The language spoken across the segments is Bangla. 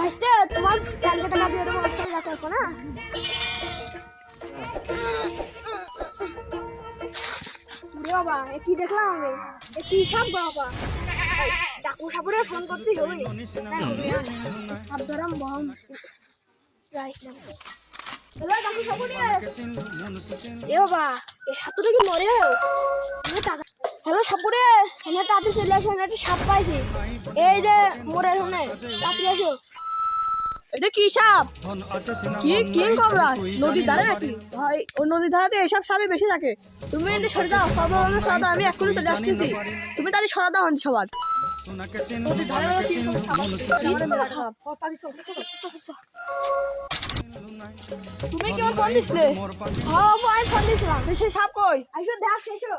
ভাসতে তোমার ক্যালকে টাকা দিয়ে দেবো রাখো না? বাবা, এ কি দেখলাম আমি? এ কি গো বাবা? ডাকু সাপুরে ফোন করতে হবে। হ্যালো সাপুরে এ বাবা, এ সাপুরে হ্যালো সাপুরে তাতে চলে আসো একটা সাপ পাইছি। এই যে, মরে ওখানে তাড়াতাড়ি আসো। এটা কি সাপ? কি কিং কবরা নদীর ধারে নাকি? ভাই ওই নদীর ধারে এসব সাপই বেশি থাকে। তুমি এটা সরে দাও সব ধরনের সরা দাও আমি এক্ষুনি চলে আসতেছি। তুমি তাহলে সরা দাও সবার। নদীর ধারে আবার কি সব সাপ? আছে? আমাদের মেলা সাপ। ও, তাড়াতাড়ি চল, চল, চল, চল, চল। তুমি কি আমার ফোন দিছিলে হ্যাঁ আমি ফোন দিয়েছিলাম। তো সেই সাপ কই? আইসো দেখ এসো।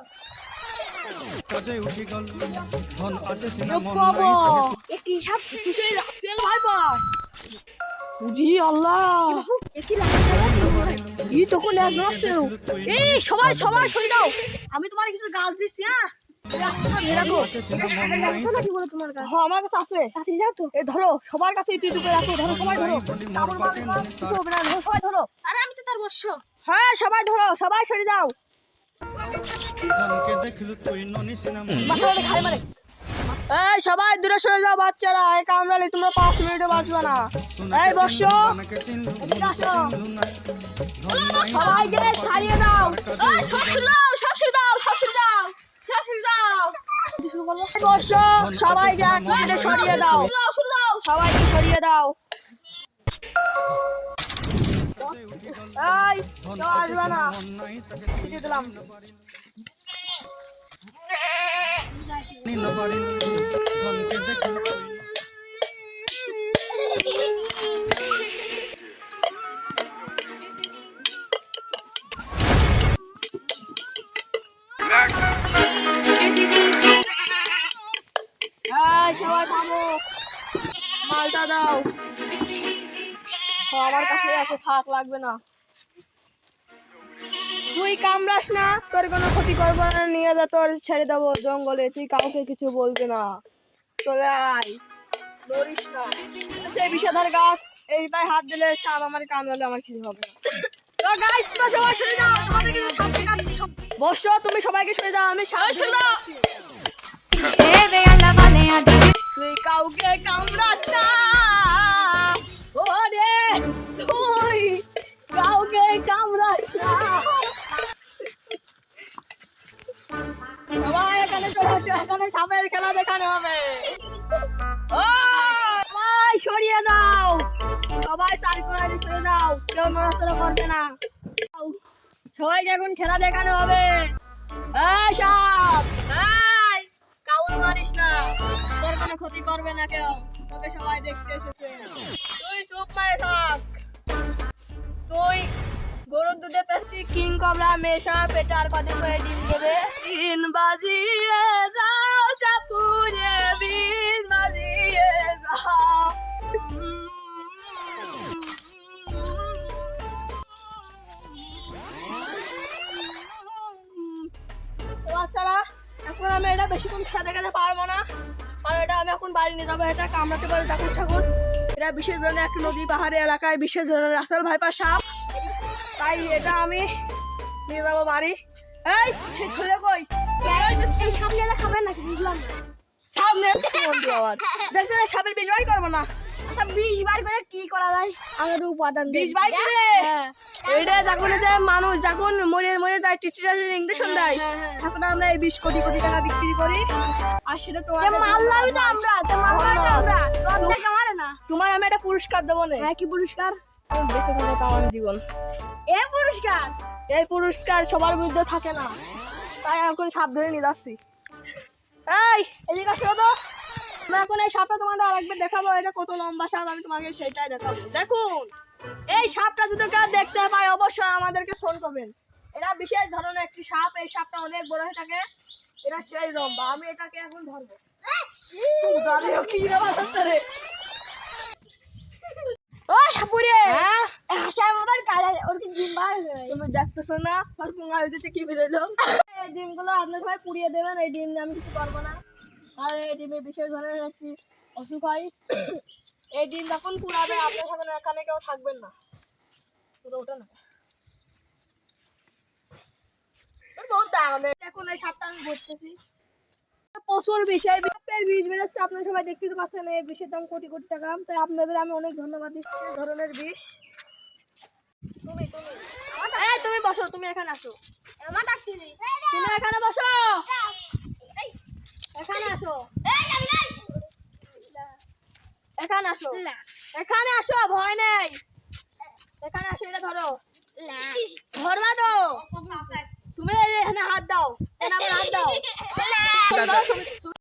কি সাপ? তুই সেই রাসেল ভাই পার আল্লাহ। ই তখন এক এই সরে দাও আমি তোমার কিছু গাছ দিচ্ছি হ্যাঁ? কাছে হ্যাঁ আমার কাছে আছে। তাড়াতাড়ি যাও তো এ ধরো সবার কাছে রাখো ধরো সবাই ধরো। সবাই আরে আমি তো তার বসছ হ্যাঁ সবাই ধরো সবাই সরে দাও খাই মারে। এই সবাই দূরে সরে যাও বাচ্চারা। এই কামড়ালে তোমরা পাঁচ মিনিটে বাঁচবে না। এই বসো। সবাইকে ছাড়িয়ে দাও। দাও বসো সবাইকে এক মিনিটে সরিয়ে দাও। সবাইকে সরিয়ে দাও। এই আসবে না। ছিটিয়ে সবাই থামো। মালটা দাও। আমার কাছে আছে থাক লাগবে না। তুই কামড়াস না তোর কোনো ক্ষতি করব না নিয়ে যা তোর ছেড়ে দেবো জঙ্গলে তুই কাউকে কিছু বলবি না। চলে আয় ধরিস না। সেই বিষাধার গাছ এইটাই হাত দিলে সাপ আমার কামড়ালে আমার কিছু হবে না। বসো তুমি সবাইকে সরে দাও আমি সরে দাও এখানে সাপের খেলা দেখানো হবে। সরিয়ে যাও সবাই সার্কুলারে সরে যাও কেউ নড়াচড়া করবে না। সবাইকে এখন খেলা দেখানো হবে। এই সাপ এই মারিস না। তোর কোনো ক্ষতি করবে না কেউ। সবাই দেখতে এসেছে। তুই চুপ মারে থাক। তুই গরুর দুধে পেস্তি কিং কবরা, মেশা, পেটার কদে হয়ে ডিম দেবে। তিন বাজিয়ে যাও, সাপুরে বিন বাজিয়ে যাও। বাচ্চারা, এখন আমি এটা বেশিক্ষণ খেলা দেখাতে পারব না। কারণ এটা আমি এখন বাড়ি নিয়ে যাব, এটা কামড়াতে পারে ডাকুর ছাগল এটা বিশেষ ধরনের এক নদী, পাহাড়ি এলাকায়, বিশেষ ধরনের রাসেল ভাইপা সাপ। তাই এটা আমি নিয়ে যাব বাড়ি। এই খুলে কই? এই সামনে এলে খাবেন নাকি বুঝলাম সামনে আবার। দেখতে না সাপের বিজয় করব না? আচ্ছা বার করে কি করা যায়? আমার উপাদান বিষ বাই করে? হ্যাঁ। এটা যখন যে মানুষ যখন মরে মরে যায় দেয় হ্যাঁ, হ্যাঁ। তখন আমরা এই বিশ কোটি কোটি টাকা বিক্রি করি। আর সেটা তোমার মারলামই তো আমরা তে মারলামই তো আমরা। তোর থেকে মারে না। তোমার আমি একটা পুরস্কার দেবো না। হ্যাঁ কি পুরস্কার? বেঁচে থাকো জীবন। এ পুরস্কার! এই পুরস্কার সবার বিরুদ্ধে থাকে না। তাই এখন সাপ ধরে নিয়ে যাচ্ছি। এই এদিকে আসো তো। আমরা এখন এই সাপটা তোমাদের আরেকবার দেখাবো। এটা কত লম্বা সাপ আমি তোমাকে সেটাই দেখাবো। দেখুন! এই সাপটা যদি কেউ দেখতে পায় অবশ্যই আমাদেরকে ফোন করবেন। এটা বিশেষ ধরনের একটি সাপ। এই সাপটা অনেক বড় হয়ে থাকে। এটা সেই লম্বা। আমি এটাকে এখন ধরবো। কি রে? ও সাপুরে! হ্যাঁ? হাসার মতন কাজে ওর কি ডিম বার হয়ে তুমি দেখতেছো না? আর পুঙ্গাল দিতে কি বেরোলো? এই ডিমগুলো আপনার সবাই পুড়িয়ে দেবেন এই ডিম আমি কিছু করব না। আর এই ডিমে বিশেষ ধরনের একটি অসুখ হয়। এই ডিম যখন পুরাবে আপনার সাথে এখানে কেউ থাকবেন না। পুরো ওটা না। এখন এই সাপটা আমি ভরতেছি প্রচুর বিষয়। আপনার বেরোচ্ছে আপনারা সবাই দেখতে তো পাচ্ছেন এই বিষের দাম কোটি কোটি টাকা। তাই আপনাদের আমি অনেক ধন্যবাদ দিচ্ছি ধরনের বিষ। তুমি তুমি। এই তুমি বসো তুমি এখানে আসো। আমার ডাকছি রে তুমি এখানে বসো। এখানে আসো। এখানে আসো। এখানে আসো ভয় নেই। এখানে আসো এটা ধরো। ধরবা তো। তুমি এখানে হাত দাও। হাত দাও।